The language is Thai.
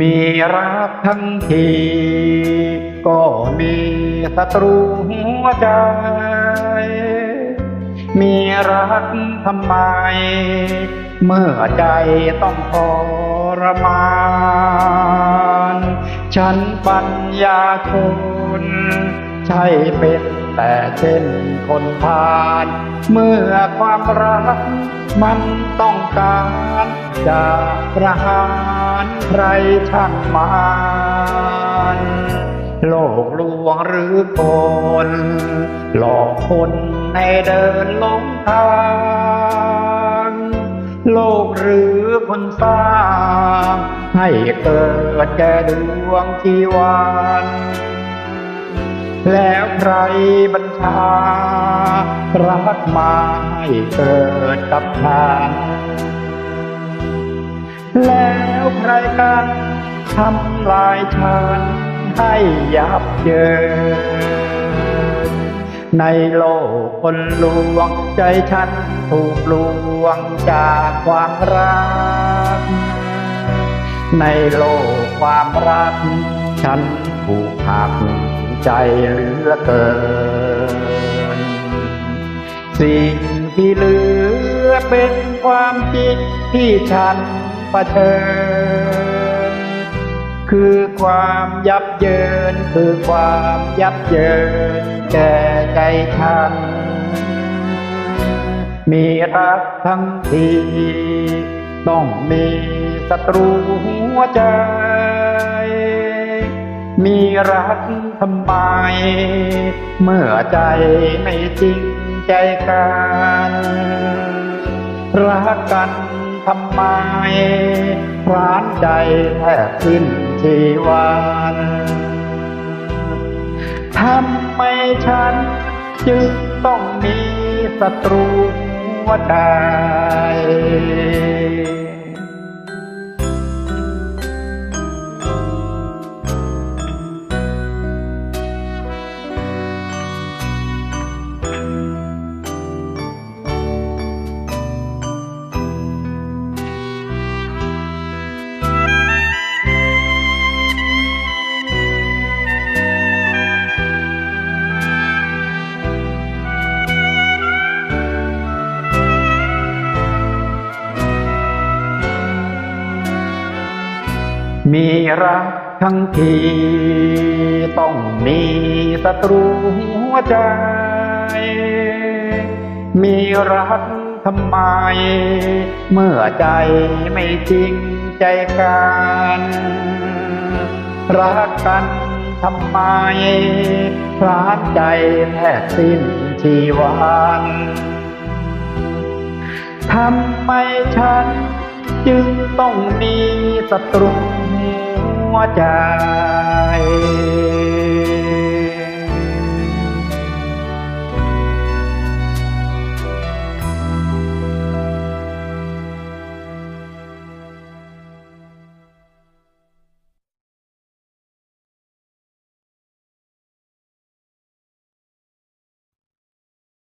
มีรักทั้งที ก็มีศัตรูหัวใจ มีรักทำไม เมื่อใจต้องทรมาน ฉันปัญญาชนใช่เป็น แต่เช่นคนพาลเมื่อความรัก มันต้องการจะประหารใครช่างมันโลกลวงหรือคนหลอกคนให้เดินลงทางโลกหรือคนสร้าง ให้เกิดแก่ดวงชีวัน แล้วใครบัญชา รักมาให้เกิดกับฉันแล้วใครกันทำลายฉันให้ยับเยินในโลกคนลวงใจฉันถูกลวงจากความรัก ในโลกความรัก ฉันถูกหัก ใจเหลือเกิน สิ่งที่เหลือเป็นความจริงที่ฉันเผชิญ คือความยับเยินคือความยับเยินแก่ใจฉัน มีรักทั้งที ต้องมีศัตรูหัวใจ มีรักทำไม เมื่อใจไม่จริงใจกัน รักกันทำไมพรานใจแทบสิ้นชีวันทำไมฉัน จึงต้องมีศัตรูหัวใจ มีรักทั้งที ต้องมีศัตรูหัวใจ มีรักทำไม เมื่อใจไม่จริงใจกัน รักกันทำไมพรานใจแทบสิ้นชีวันทำไมฉัน จึงต้องมีศัตรู วใจ